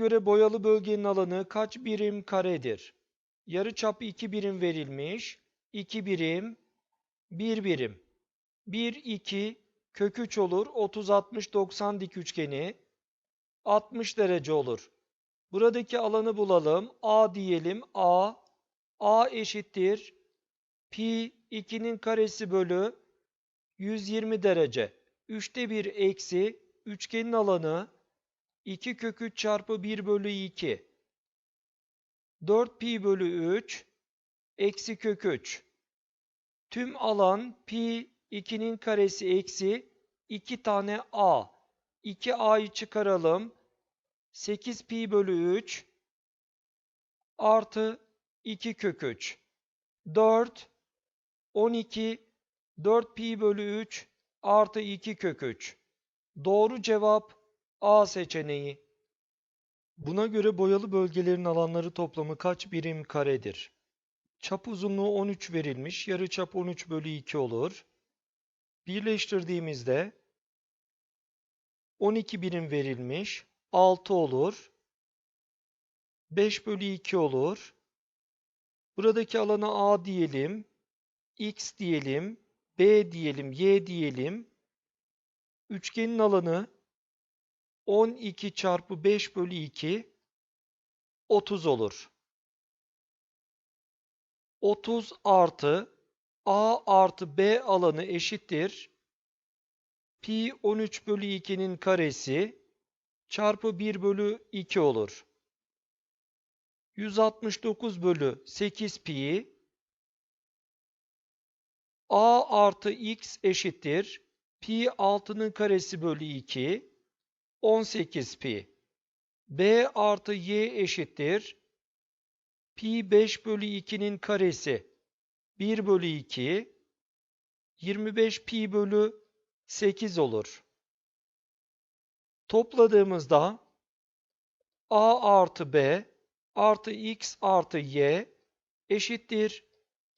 göre boyalı bölgenin alanı kaç birim karedir? Yarıçap 2 birim verilmiş. 2 birim, 1 birim. 1, 2, kök 3 olur. 30, 60, 90 dik üçgeni. 60 derece olur. Buradaki alanı bulalım. A diyelim. A. A eşittir. Pi 2'nin karesi bölü 120 derece. 3'te 1 eksi üçgenin alanı 2 kök 3 çarpı 1 bölü 2. 4 pi bölü 3 eksi kök 3. Tüm alan pi 2'nin karesi eksi 2 tane a. 2a'yı çıkaralım. 8 pi bölü 3 artı 2 kök 3. 4 12 4 pi bölü 3 artı 2 kök 3. Doğru cevap A seçeneği. Buna göre boyalı bölgelerin alanları toplamı kaç birim karedir? Çap uzunluğu 13 verilmiş. Yarıçap 13 bölü 2 olur. Birleştirdiğimizde 12 birim verilmiş. 6 olur. 5 bölü 2 olur. Buradaki alana A diyelim. X diyelim. B diyelim. Y diyelim. Üçgenin alanı 12 çarpı 5 bölü 2 30 olur. 30 artı A artı B alanı eşittir. Pi 13 bölü 2'nin karesi çarpı 1 bölü 2 olur. 169 bölü 8 pi A artı X eşittir. Pi 6'nın karesi bölü 2 18 pi. B artı Y eşittir. Pi 5 bölü 2'nin karesi 1 bölü 2 25 pi bölü 8 olur. Topladığımızda A artı B artı X artı Y eşittir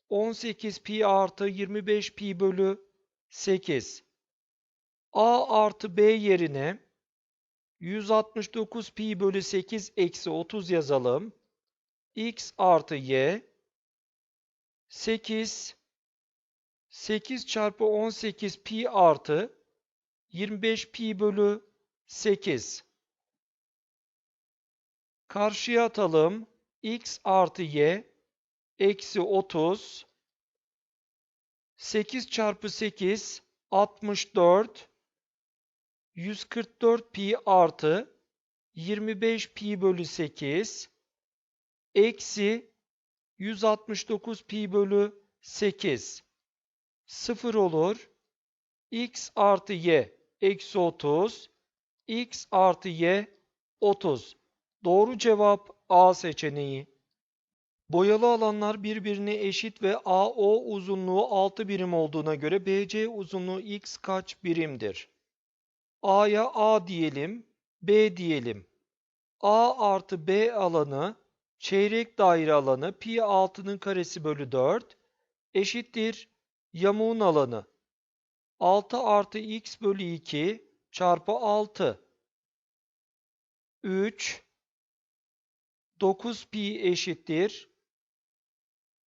18 pi artı 25 pi bölü 8. A artı B yerine 169 pi bölü 8 eksi 30 yazalım. X artı Y 8 8 çarpı 18 pi artı 25 pi bölü 8. Karşıya atalım. X artı Y eksi 30 8 çarpı 8 64 144 pi artı 25 pi bölü 8 eksi 169 pi bölü 8 0 olur. x artı y eksi 30 x artı y 30. Doğru cevap A seçeneği. Boyalı alanlar birbirine eşit ve AO uzunluğu 6 birim olduğuna göre BC uzunluğu x kaç birimdir? A'ya A diyelim, B diyelim. A artı B alanı çeyrek daire alanı pi 6'nın karesi bölü 4 eşittir yamuğun alanı. 6 artı x bölü 2 çarpı 6. 3 9 pi eşittir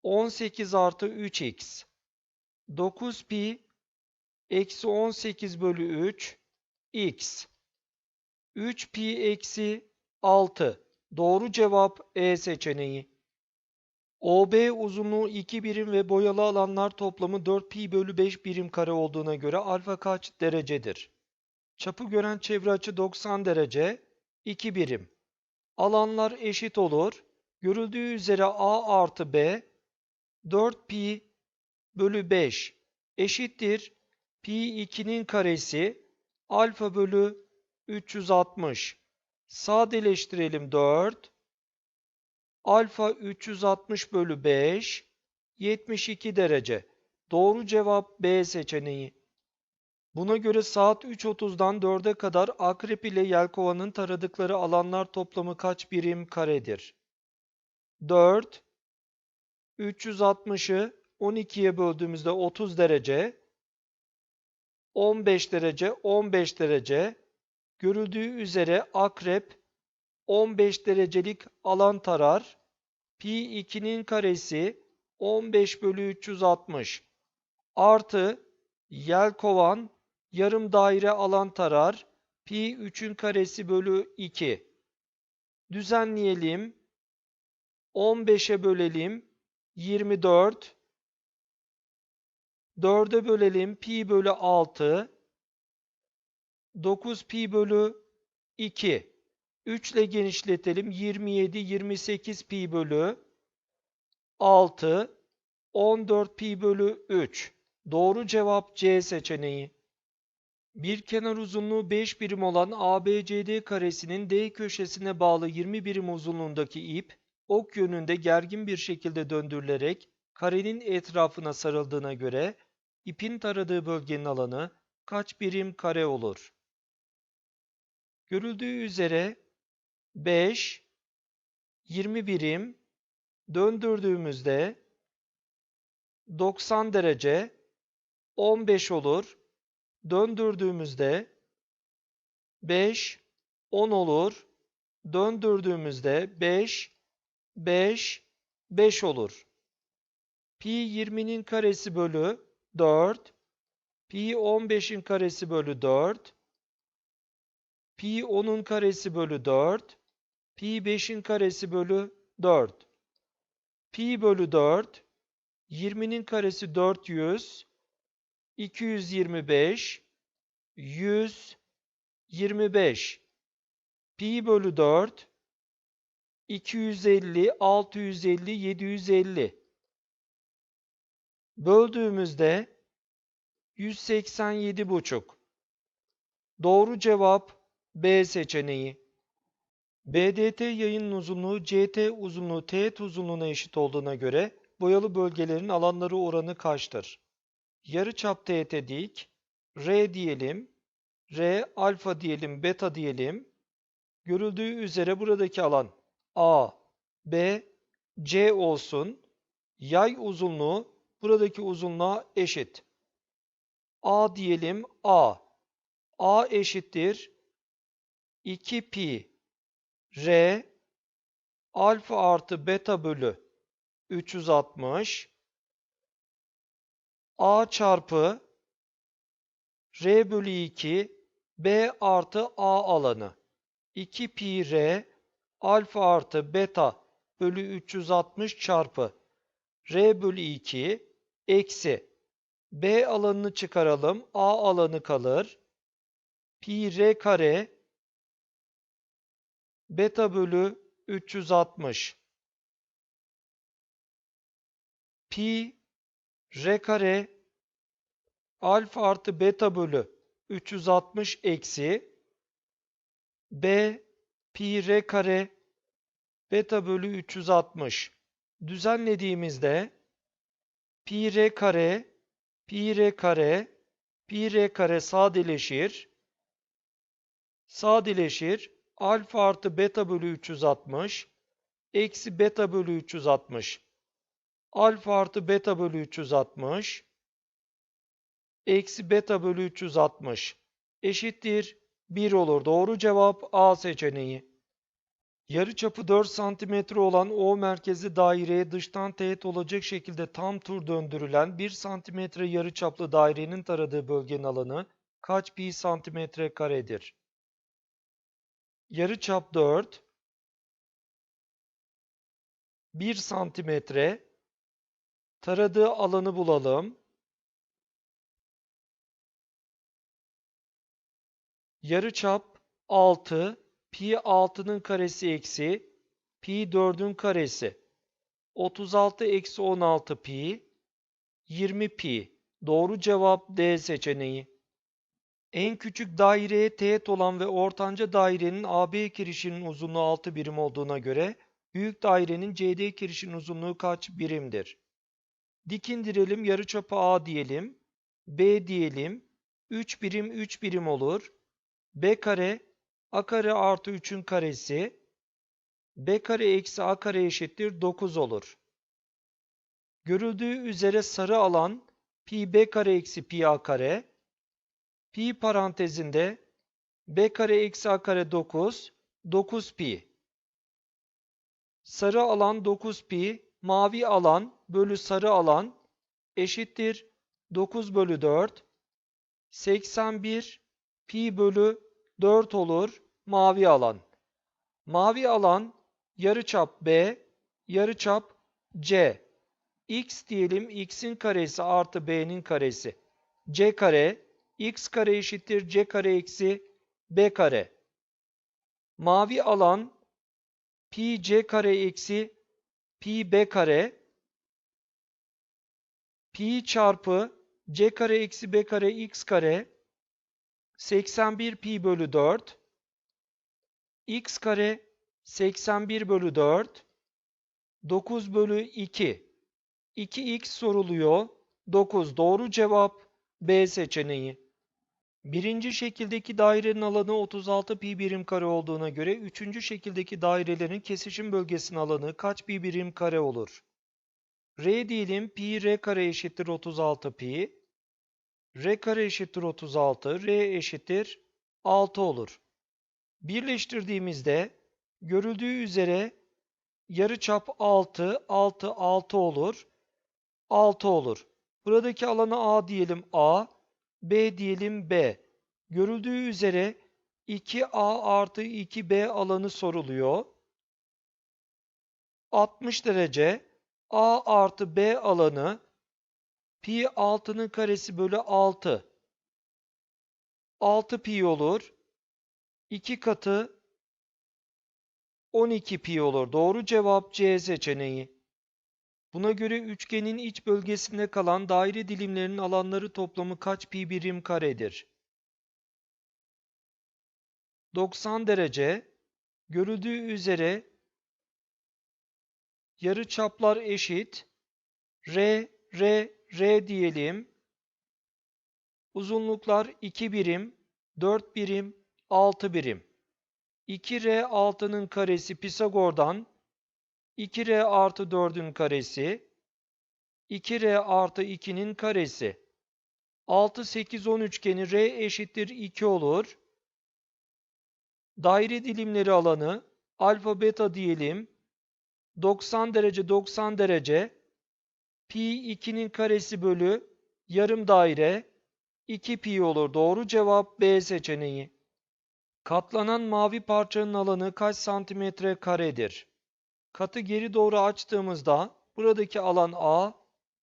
18 artı 3x. 9 pi eksi 18 bölü 3 x. 3 pi eksi 6. Doğru cevap E seçeneği. OB uzunluğu 2 birim ve boyalı alanlar toplamı 4 pi bölü 5 birim kare olduğuna göre alfa kaç derecedir? Çapı gören çevre açı 90 derece, 2 birim. Alanlar eşit olur. Görüldüğü üzere A artı B 4 pi bölü 5 eşittir. Pi 2'nin karesi alfa bölü 360. Sadeleştirelim 4. Alfa 360 bölü 5 72 derece. Doğru cevap B seçeneği. Buna göre saat 3.30'dan 4'e kadar akrep ile yelkovanın taradıkları alanlar toplamı kaç birim karedir? 4 360'ı 12'ye böldüğümüzde 30 derece 15 derece 15 derece görüldüğü üzere akrep 15 derecelik alan tarar. Pi 2'nin karesi 15 bölü 360 artı yelkovan yarım daire alan tarar. Pi 3'ün karesi bölü 2. Düzenleyelim. 15'e bölelim. 24. 4'e bölelim. Pi bölü 6. 9 pi bölü 2. 3 ile genişletelim. 27, 28 pi bölü 6. 14 pi bölü 3. Doğru cevap C seçeneği. Bir kenar uzunluğu 5 birim olan ABCD karesinin D köşesine bağlı 20 birim uzunluğundaki ip, ok yönünde gergin bir şekilde döndürülerek karenin etrafına sarıldığına göre ipin taradığı bölgenin alanı kaç birim kare olur? Görüldüğü üzere 5, 20 birim döndürdüğümüzde 90 derece 15 olur. Döndürdüğümüzde 5, 10 olur. Döndürdüğümüzde 5, 5, 5 olur. Pi 20'nin karesi bölü 4. Pi 15'in karesi bölü 4. Pi 10'un karesi bölü 4. Pi 5'in karesi bölü 4. Pi bölü 4. 20'nin karesi 400. 225, 125, pi bölü 4, 250, 650, 750. Böldüğümüzde 187 buçuk. Doğru cevap B seçeneği. BDT yayının uzunluğu CT uzunluğu teğet uzunluğuna eşit olduğuna göre boyalı bölgelerin alanları oranı kaçtır? yarıçap teğete dik, R diyelim, R alfa diyelim, beta diyelim. Görüldüğü üzere buradaki alan A, B, C olsun. Yay uzunluğu buradaki uzunluğa eşit. A diyelim A. A eşittir 2 pi R alfa artı beta bölü 360 a çarpı r bölü 2 b artı a alanı 2 pi r alfa artı beta bölü 360 çarpı r bölü 2 eksi. B alanını çıkaralım. A alanı kalır. Pi r kare. Beta bölü 360 pi r kare. Alfa artı beta bölü 360 eksi. B pi r kare. Beta bölü 360 düzenlediğimizde pi r kare pi r kare pi r kare sadeleşir. Sadeleşir. Alfa artı beta bölü 360 eksi beta bölü 360 alfa artı beta bölü 360 eksi beta bölü 360 eşittir. 1 olur. Doğru cevap A seçeneği. Yarıçapı 4 cm olan O merkezli daireye dıştan teğet olacak şekilde tam tur döndürülen 1 cm yarıçaplı dairenin taradığı bölgenin alanı kaç pi santimetre karedir? Yarıçap 4 1 santimetre Taradığı alanı bulalım. Yarıçap 6, pi 6'nın karesi eksi, pi 4'ün karesi. 36 eksi 16 pi, 20 pi. Doğru cevap D seçeneği. En küçük daireye teğet olan ve ortanca dairenin AB kirişinin uzunluğu 6 birim olduğuna göre büyük dairenin CD kirişinin uzunluğu kaç birimdir? Dik indirelim yarıçapı A diyelim. B diyelim. 3 birim 3 birim olur. B kare A kare artı 3'ün karesi. B kare eksi A kare eşittir 9 olur. Görüldüğü üzere sarı alan pi B kare eksi pi A kare. Pi parantezinde B kare eksi A kare 9. 9 pi. sarı alan 9 pi, mavi alan bölü sarı alan eşittir 9 bölü 4. 81 pi bölü 4 olur mavi alan. Mavi alan yarıçap B, yarıçap C. x diyelim x'in karesi artı b'nin karesi. c kare x kare eşittir c kare eksi b kare. Mavi alan pi c kare eksi pi b kare pi çarpı c kare eksi b kare x kare 81 pi bölü 4 x kare 81 bölü 4 9 bölü 2 2x soruluyor. 9 doğru cevap B seçeneği. Birinci şekildeki dairenin alanı 36 pi birim kare olduğuna göre üçüncü şekildeki dairelerin kesişim bölgesinin alanı kaç pi birim kare olur? R diyelim pi r kare eşittir 36 pi. R kare eşittir 36, R eşittir 6 olur. Birleştirdiğimizde görüldüğü üzere yarıçap 6, 6, 6 olur. 6 olur. Buradaki alana A diyelim A, B diyelim B. Görüldüğü üzere 2A artı 2B alanı soruluyor. 60 derece A artı B alanı pi 6'nın karesi bölü 6. 6 pi olur. 2 katı 12 pi olur. Doğru cevap C seçeneği. Buna göre üçgenin iç bölgesinde kalan daire dilimlerinin alanları toplamı kaç pi birim karedir? 90 derece görüldüğü üzere yarı çaplar eşit. R, R, R diyelim. Uzunluklar 2 birim, 4 birim, 6 birim. 2R 6'nın karesi Pisagor'dan 2R artı 4'ün karesi 2R artı 2'nin karesi 6, 8, 10 üçgeni R eşittir 2 olur. Daire dilimleri alanı alfa beta diyelim. 90 derece 90 derece pi 2'nin karesi bölü yarım daire 2 pi olur. Doğru cevap B seçeneği. Katlanan mavi parçanın alanı kaç santimetre karedir? Katı geri doğru açtığımızda buradaki alan A,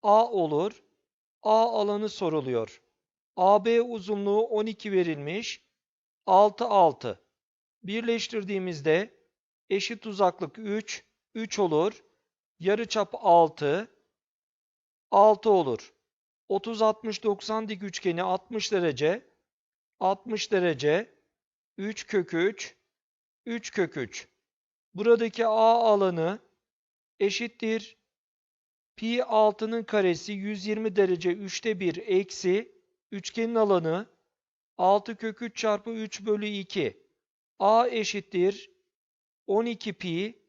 A olur. A alanı soruluyor. AB uzunluğu 12 verilmiş. 6, 6. Birleştirdiğimizde eşit uzaklık 3, 3 olur. Yarıçap 6, 6 olur. 30, 60, 90 dik üçgeni 60 derece, 60 derece, 3 kök 3, 3 kök 3. Buradaki A alanı eşittir. Pi 6'nın karesi 120 derece 3'te 1 eksi üçgenin alanı 6 kök 3 çarpı 3 bölü 2. A eşittir 12 pi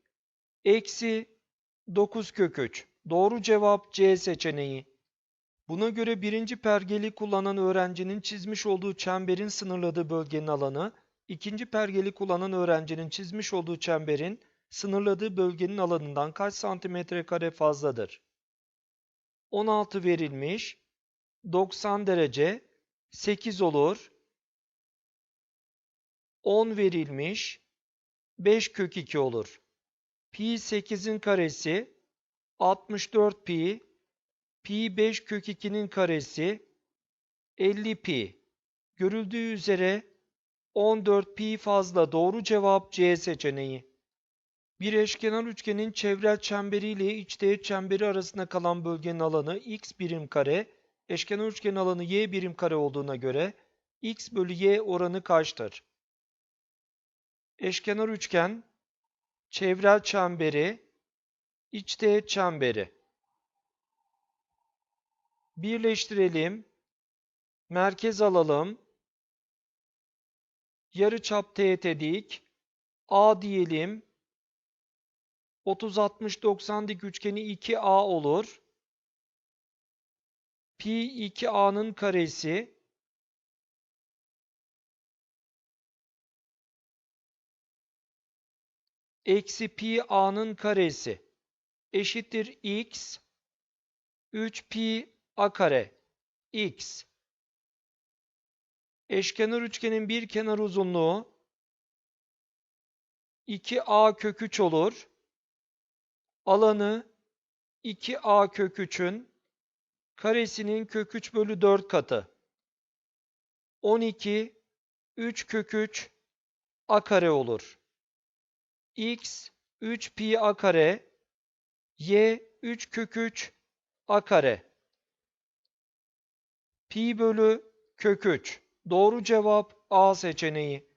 eksi 9 kök 3. Doğru cevap C seçeneği. Buna göre birinci pergeli kullanan öğrencinin çizmiş olduğu çemberin sınırladığı bölgenin alanı İkinci pergeli kullanan öğrencinin çizmiş olduğu çemberin sınırladığı bölgenin alanından kaç santimetre kare fazladır? 16 verilmiş. 90 derece 8 olur. 10 verilmiş. 5 kök 2 olur. Pi 8'in karesi 64 pi. Pi 5 kök 2'nin karesi 50 pi. Görüldüğü üzere 14 pi fazla doğru cevap C seçeneği. Bir eşkenar üçgenin çevrel çemberi ile içteğet çemberi arasında kalan bölgenin alanı x birim kare, eşkenar üçgenin alanı y birim kare olduğuna göre x bölü y oranı kaçtır? Eşkenar üçgen, çevrel çemberi, içteğet çemberi. Birleştirelim. Merkez alalım. Yarıçap teğet dik. A diyelim. 30 60 90 dik üçgeni 2A olur. Pi 2A'nın karesi eksi pi a'nın karesi eşittir x 3 pi a kare x. Eşkenar üçgenin bir kenar uzunluğu 2a kök 3 olur. Alanı 2a kök 3'ün karesinin kök 3 bölü 4 katı. 12 3 kök 3 a kare olur. x 3 pi a kare y 3 kök 3 a kare. Pi bölü kök 3. Doğru cevap A seçeneği.